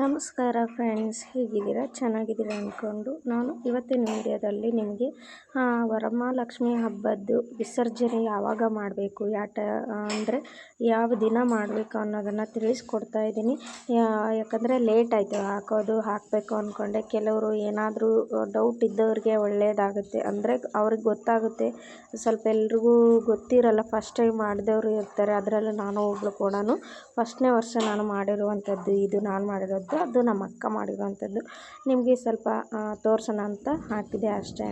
ನಮಸ್ಕಾರ ಫ್ರೆಂಡ್ಸ್, ಹೇಗಿದ್ದೀರಾ? ಚೆನ್ನಾಗಿದ್ದೀರಾ ಅಂದ್ಕೊಂಡು ನಾನು ಇವತ್ತಿನ ವಿಡಿಯೋದಲ್ಲಿ ನಿಮಗೆ ವರಮಹಾಲಕ್ಷ್ಮಿ ಹಬ್ಬದ್ದು ವಿಸರ್ಜನೆ ಯಾವಾಗ ಮಾಡಬೇಕು, ಯಾಟ, ಅಂದರೆ ಯಾವ ದಿನ ಮಾಡಬೇಕು ಅನ್ನೋದನ್ನು ತಿಳಿಸ್ಕೊಡ್ತಾ ಇದ್ದೀನಿ. ಯಾಕಂದರೆ ಲೇಟ್ ಆಯಿತು, ಹಾಕೋದು, ಹಾಕಬೇಕು ಅಂದ್ಕೊಂಡೆ ಕೆಲವರು ಏನಾದರೂ ಡೌಟ್ ಇದ್ದವ್ರಿಗೆ ಒಳ್ಳೆಯದಾಗುತ್ತೆ ಅಂದರೆ ಅವ್ರಿಗೆ ಗೊತ್ತಾಗುತ್ತೆ. ಸ್ವಲ್ಪ ಎಲ್ರಿಗೂ ಗೊತ್ತಿರಲ್ಲ ಫಸ್ಟ್ ಟೈಮ್ ಮಾಡಿದವರು ಇರ್ತಾರೆ. ಅದರಲ್ಲೂ ನಾನು ಒಬ್ಬಳು ಕೂಡ ಫಸ್ಟ್ನೇ ವರ್ಷ ನಾನು ಮಾಡಿರುವಂಥದ್ದು ಇದು, ನಾನು ಮಾಡಿರೋದು. ಅದು ನಮ್ಮ ಅಕ್ಕ ಮಾಡಿರುವಂಥದ್ದು. ನಿಮಗೆ ಸ್ವಲ್ಪ ತೋರಿಸೋಣ ಅಂತ ಹಾಕಿದೆ ಅಷ್ಟೇ.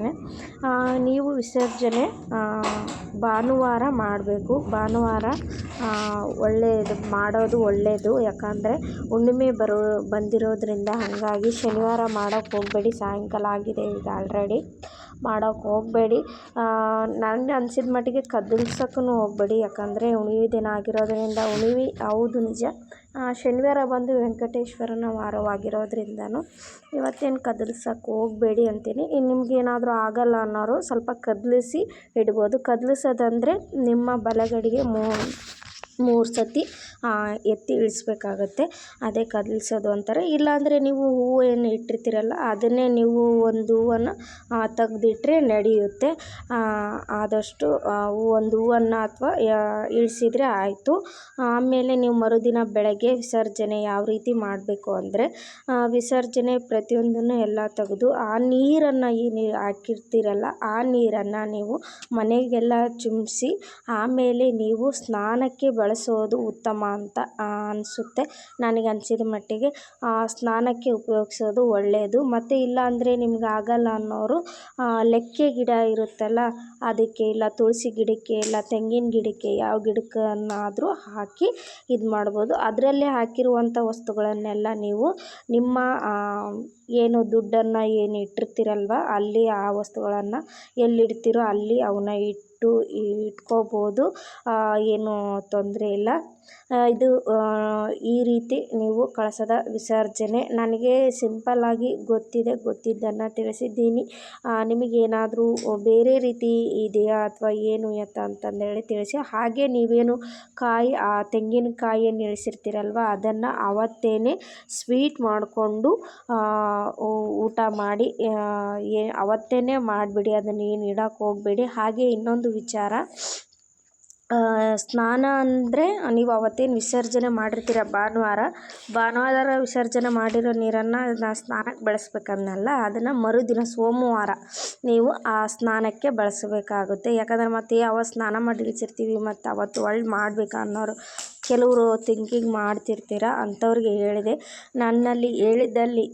ನೀವು ವಿಸರ್ಜನೆ ಭಾನುವಾರ ಮಾಡಬೇಕು. ಭಾನುವಾರ ಒಳ್ಳೆಯದು ಮಾಡೋದು ಒಳ್ಳೆಯದು ಯಾಕಂದರೆ ಹುಣ್ಣಿಮೆ ಬರೋ, ಬಂದಿರೋದ್ರಿಂದ ಹಾಗಾಗಿ ಶನಿವಾರ ಮಾಡೋಕ್ಕೆ ಹೋಗಬೇಡಿ. ಸಾಯಂಕಾಲ ಆಗಿದೆ ಈಗ ಆಲ್ರೆಡಿ ಮಾಡೋಕ್ಕೆ ಹೋಗಬೇಡಿ. ನನಗೆ ಅನ್ಸಿದ ಮಟ್ಟಿಗೆ ಕದಲ್ಸೋಕ್ಕೂ ಹೋಗಬೇಡಿ. ಯಾಕಂದರೆ ಹುಣ್ಣಿಮೆ ದಿನ ಆಗಿರೋದ್ರಿಂದ ಹುಣ್ಣಿಮೆ, ಹೌದು ನಿಜ. ಶನಿವಾರ ಬಂದು ವೆಂಕಟೇಶ್ವರನ ವಾರವಾಗಿರೋದ್ರಿಂದನೂ ಇವತ್ತೇನು ಕದಲ್ಸೋಕ್ಕೆ ಹೋಗಬೇಡಿ ಅಂತೀನಿ. ಇನ್ನು ನಿಮಗೇನಾದರೂ ಆಗಲ್ಲ ಅನ್ನೋರು ಸ್ವಲ್ಪ ಕದಲಿಸಿ ಇಡ್ಬೋದು. ಕದಲಿಸೋದಂದರೆ ನಿಮ್ಮ ಬಲಗಡೆಗೆ ಮೂ ಮೂರು ಸತಿ ಎತ್ತಿ ಇಳಿಸ್ಬೇಕಾಗತ್ತೆ. ಅದೇ ಕದಲಿಸೋದು ಅಂತಾರೆ. ಇಲ್ಲಾಂದರೆ ನೀವು ಹೂವು ಏನು ಇಟ್ಟಿರ್ತೀರಲ್ಲ, ಅದನ್ನೇ ನೀವು ಒಂದು ಹೂವನ್ನು ತೆಗ್ದಿಟ್ರೆ ನಡೆಯುತ್ತೆ. ಆದಷ್ಟು ಒಂದು ಹೂವನ್ನು ಅಥವಾ ಇಳಿಸಿದ್ರೆ ಆಯಿತು. ಆಮೇಲೆ ನೀವು ಮರುದಿನ ಬೆಳಗ್ಗೆ ವಿಸರ್ಜನೆ ಯಾವ ರೀತಿ ಮಾಡಬೇಕು ಅಂದರೆ ವಿಸರ್ಜನೆ ಪ್ರತಿಯೊಂದನ್ನು ಎಲ್ಲ ತೆಗೆದು, ಆ ನೀರನ್ನು ಏನು ಹಾಕಿರ್ತೀರಲ್ಲ, ಆ ನೀರನ್ನು ನೀವು ಮನೆಗೆಲ್ಲ ಚಿಮ್ಸಿ ಆಮೇಲೆ ನೀವು ಸ್ನಾನಕ್ಕೆ ಬಳಸೋದು ಉತ್ತಮ ಅಂತ ಅನಿಸುತ್ತೆ. ನನಗೆ ಅನಿಸಿದ ಮಟ್ಟಿಗೆ ಸ್ನಾನಕ್ಕೆ ಉಪಯೋಗಿಸೋದು ಒಳ್ಳೆಯದು ಮತ್ತು ಇಲ್ಲ ಅಂದರೆ ನಿಮ್ಗೆ ಆಗಲ್ಲ ಅನ್ನೋರು ಲೆಕ್ಕೆ ಗಿಡ ಇರುತ್ತಲ್ಲ, ಅದಕ್ಕೆ ಇಲ್ಲ, ತುಳಸಿ ಗಿಡಕ್ಕೆ ಇಲ್ಲ, ತೆಂಗಿನ ಗಿಡಕ್ಕೆ ಯಾವ ಗಿಡಕ್ಕನ್ನಾದರೂ ಹಾಕಿ ಇದು ಮಾಡ್ಬೋದು. ಅದರಲ್ಲೇ ಹಾಕಿರುವಂಥ ವಸ್ತುಗಳನ್ನೆಲ್ಲ ನೀವು ನಿಮ್ಮ ಏನು ದುಡ್ಡನ್ನು ಏನು ಇಟ್ಟಿರ್ತೀರಲ್ವ, ಅಲ್ಲಿ ಆ ವಸ್ತುಗಳನ್ನು ಎಲ್ಲಿಡ್ತೀರೋ ಅಲ್ಲಿ ಅವನ್ನ ಇಟ್ಟು ಇಟ್ಕೋಬೋದು. ಏನು ತೊಂದರೆ ಇಲ್ಲ. ಇದು ಈ ರೀತಿ ನೀವು ಕಳಸದ ವಿಸರ್ಜನೆ. ನನಗೆ ಸಿಂಪಲ್ಲಾಗಿ ಗೊತ್ತಿದೆ, ಗೊತ್ತಿದ್ದನ್ನು ತಿಳಿಸಿದ್ದೀನಿ. ನಿಮಗೇನಾದರೂ ಬೇರೆ ರೀತಿ ಇದೆಯಾ ಅಥವಾ ಏನು ಅಂತ ಅಂತಂದೇಳಿ ತಿಳಿಸಿ. ಹಾಗೆ ನೀವೇನು ಕಾಯಿ, ಆ, ತೆಂಗಿನಕಾಯಿಯನ್ನು ಇಳಿಸಿರ್ತೀರಲ್ವ ಅದನ್ನು ಅವತ್ತೇ ಸ್ವೀಟ್ ಮಾಡಿಕೊಂಡು ಊಟ ಮಾಡಿ ಅವತ್ತೇ ಮಾಡಿಬಿಡಿ, ಅದನ್ನು ಏನು ಇಡೋಕೆ ಹೋಗಬೇಡಿ. ಹಾಗೆ ಇನ್ನೊಂದು ವಿಚಾರ. ಸ್ನಾನ ಅಂದರೆ ನೀವು ಅವತ್ತೇನು ವಿಸರ್ಜನೆ ಮಾಡಿರ್ತೀರ ಭಾನುವಾರ? ಭಾನುವಾರ ವಿಸರ್ಜನೆ ಮಾಡಿರೋ ನೀರನ್ನು ನಾ ಸ್ನಾನಕ್ಕೆ ಬಳಸ್ಬೇಕನ್ನಲ್ಲ, ಅದನ್ನು ಮರುದಿನ ಸೋಮವಾರ ನೀವು ಆ ಸ್ನಾನಕ್ಕೆ ಬಳಸಬೇಕಾಗುತ್ತೆ. ಯಾಕಂದರೆ ಮತ್ತೆ ಯಾವತ್ತು ಸ್ನಾನ ಮಾಡಿ ಇಳಿಸಿರ್ತೀವಿ ಮತ್ತು ಅವತ್ತು ಒಳ್ಳೆ ಮಾಡಬೇಕಾ ಅನ್ನೋರು ಕೆಲವರು ಥಿಂಕಿಂಗ್ ಮಾಡ್ತಿರ್ತೀರ ಅಂಥವ್ರಿಗೆ ಹೇಳಿದೆ. ನನ್ನಲ್ಲಿ ಹೇಳಿದ್ದಲ್ಲಿ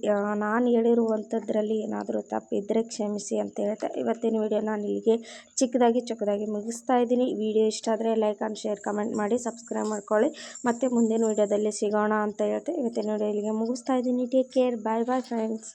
ನಾನು ಹೇಳಿರುವಂಥದ್ರಲ್ಲಿ ಏನಾದರೂ ತಪ್ಪಿದ್ದರೆ ಕ್ಷಮಿಸಿ ಅಂತ ಹೇಳ್ತಾ, ಇವತ್ತಿನ ವಿಡಿಯೋ ನಾನು ಇಲ್ಲಿಗೆ ಚಿಕ್ಕದಾಗಿ ಚಿಕ್ಕದಾಗಿ ಮುಗಿಸ್ತಾ ಇದ್ದೀನಿ. ವಿಡಿಯೋ ಇಷ್ಟ ಆದರೆ ಲೈಕ್ ಆ್ಯಂಡ್ ಶೇರ್ ಕಮೆಂಟ್ ಮಾಡಿ ಸಬ್ಸ್ಕ್ರೈಬ್ ಮಾಡ್ಕೊಳ್ಳಿ. ಮತ್ತು ಮುಂದಿನ ವೀಡಿಯೋದಲ್ಲಿ ಸಿಗೋಣ ಅಂತ ಹೇಳ್ತಾ ಇವತ್ತಿನ ವೀಡಿಯೋ ಇಲ್ಲಿಗೆ ಮುಗಿಸ್ತಾ ಇದ್ದೀನಿ. Take care bye bye friends